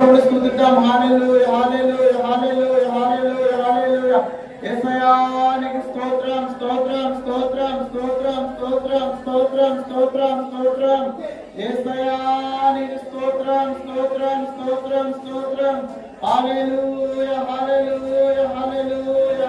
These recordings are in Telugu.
స్తుతిద్దాం హల్లెలూయా హల్లెలూయా హల్లెలూయా హల్లెలూయా హల్లెలూయా. యేసయ్యా నీకు స్తోత్రం స్తోత్రం స్తోత్రం స్తోత్రం స్తోత్రం స్తోత్రం స్తోత్రం స్తోత్రం. యేసయ్యా నీకు స్తోత్రం స్తోత్రం స్తోత్రం స్తోత్రం. హల్లెలూయా హల్లెలూయా హల్లెలూయా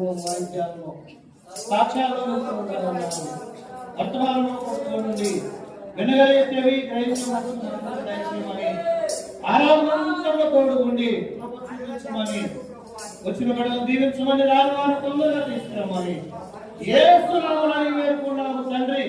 విగ్రహాల పాటలు వాయిద్యాలు సాక్ష్యాలు ఉండాలన్నారు వర్తమానంలో నుండి వినగలిగేవి గ్రహించమని ఆరాధనంలో తోడు ఉండి దీవించమని వచ్చిన బిడ్డలు దీవించమని రాను వారు తొందరగా వేడుకున్నాము తండ్రి.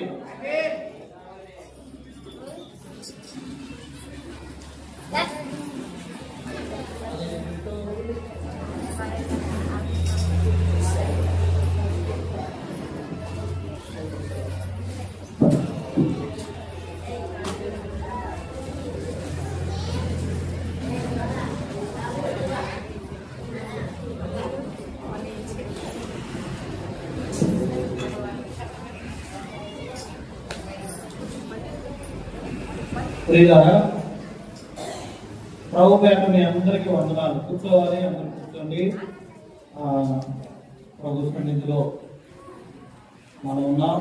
ప్రియులారా ప్రభు పేట మీ అందరికీ వందనాలు. కూర్చోవాలి అందరూ కూర్చోండి. ప్రభు సన్నిధిలో మనం ఉన్నాం.